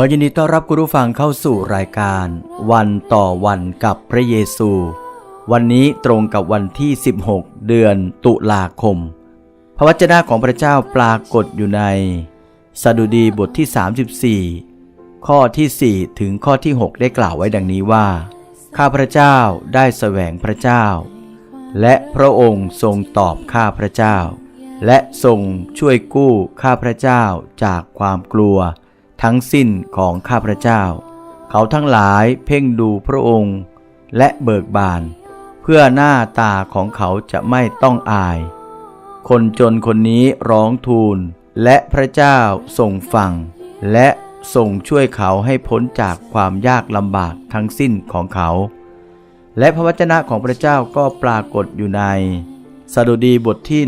ขอยินดีต้อนรับคุณผู้ฟังเข้าสู่รายการ วันต่อวันกับพระเยซู วันนี้ตรงกับวันที่ 16 เดือนตุลาคม พระวจนะของพระเจ้าปรากฏอยู่ในสดุดีบทที่ 34 ข้อที่ 4 ถึงข้อที่ 6 ได้กล่าวไว้ดังนี้ว่า ข้าพระเจ้าได้แสวงพระเจ้า และพระองค์ทรงตอบข้าพระเจ้า และทรงช่วยกู้ข้าพระเจ้าจากความกลัว ทั้งสิ้นของข้าพระเจ้า เขาทั้งหลายเพ่งดูพระองค์และเบิกบาน เพื่อหน้าตาของเขาจะไม่ต้องอาย คนจนคนนี้ร้องทูล และพระเจ้าทรงฟัง และทรงช่วยเขาให้พ้นจากความยากลำบากทั้งสิ้นของเขา และพระวจนะของพระเจ้าก็ปรากฏอยู่ในสดุดีบทที่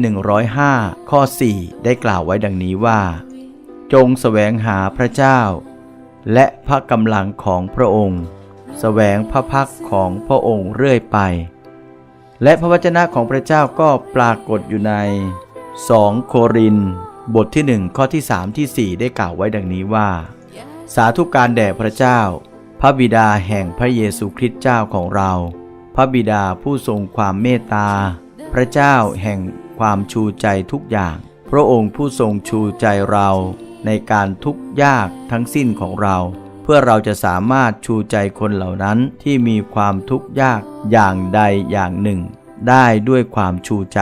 105 ข้อ 4 ได้กล่าวไว้ดังนี้ว่า จงแสวงหาพระเจ้า และพระกำลังของพระองค์แสวงพระพักของพระองค์เรื่อยไป และพระวจนะของพระเจ้าก็ปรากฏอยู่ใน 2 โคริน บทที่ 1 ข้อที่ 3 ที่ 4 ได้กล่าวไว้ดังนี้ว่า สาธุการแด่พระเจ้า พระบิดาแห่งพระเยซูคริสต์เจ้าของเรา พระบิดาผู้ทรงความเมตตา พระเจ้าแห่งความชูใจทุกอย่าง พระองค์ผู้ทรงชูใจเรา ในการทุกข์ยากทั้งสิ้นของเรา เพื่อเราจะสามารถชูใจคนเหล่านั้นที่มีความทุกข์ยากอย่างใดอย่างหนึ่ง ได้ด้วยความชูใจ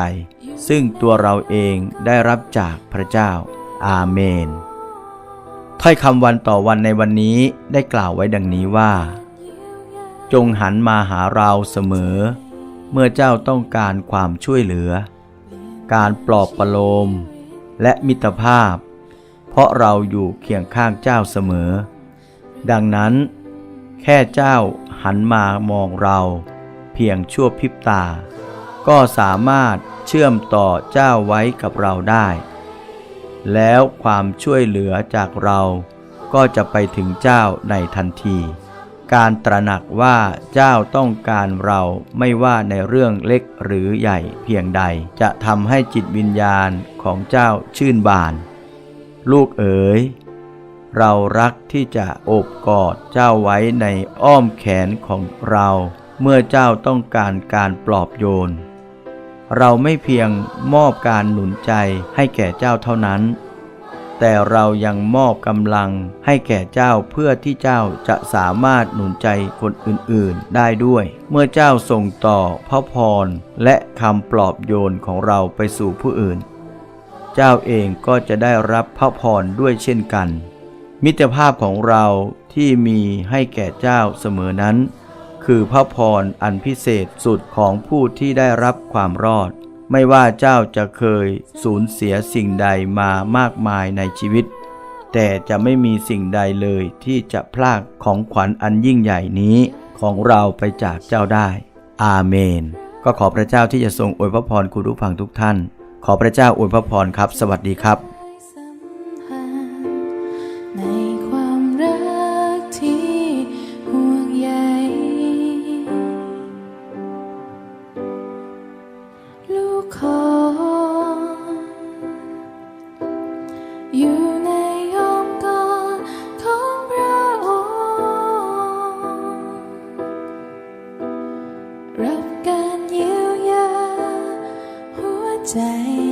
ซึ่งตัวเราเองได้รับจากพระเจ้า อาเมนถ้อยคำวันต่อวันในวันนี้ได้กล่าวไว้ดังนี้ว่า จงหันมาหาเราเสมอ เมื่อเจ้าต้องการความช่วยเหลือ การปลอบประโลม และมิตรภาพเพ ราะเราอยู่เคียงข้างเจ้าเสมอ ดังนั้น แค่เจ้าหันมามองเราเพียงชั่วพริบตา ก็สามารถเชื่อมต่อเจ้าไว้กับเราได้ แล้วความช่วยเหลือจากเราก็จะไปถึงเจ้าในทันที การตระหนักว่าเจ้าต้องการเราไม่ว่าในเรื่องเล็กหรือใหญ่เพียงใด จะทำให้จิตวิญญาณของเจ้าชื่นบาน ลูกเอ๋ย เรารักที่จะโอบกอดเจ้าไว้ในอ้อมแขนของเรา เมื่อเจ้าต้องการการปลอบโยน เราไม่เพียงมอบการหนุนใจให้แก่เจ้าเท่านั้น แต่เรายังมอบกำลังให้แก่เจ้าเพื่อที่เจ้าจะสามารถหนุนใจคนอื่นๆได้ด้วย เมื่อเจ้าส่งต่อพระพรและคำปลอบโยนของเราไปสู่ผู้อื่น เจ้าเองก็จะได้รับพระพรด้วยเช่นกัน มิตรภาพของเราที่มีให้แก่เจ้าเสมอนั้น คือพระพรอันพิเศษสุดของผู้ที่ได้รับความรอด ไม่ว่าเจ้าจะเคยสูญเสียสิ่งใดมามากมายในชีวิต แต่จะไม่มีสิ่งใดเลยที่จะพลากของขวัญอันยิ่งใหญ่นี้ของเราไปจากเจ้าได้ อาเมน ก็ขอพระเจ้าที่จะทรงอวยพระพรคุณผู้ฟังทุกท่าน ขอพระเจ้าอวยพระพรครับ สวัสดีครับ รั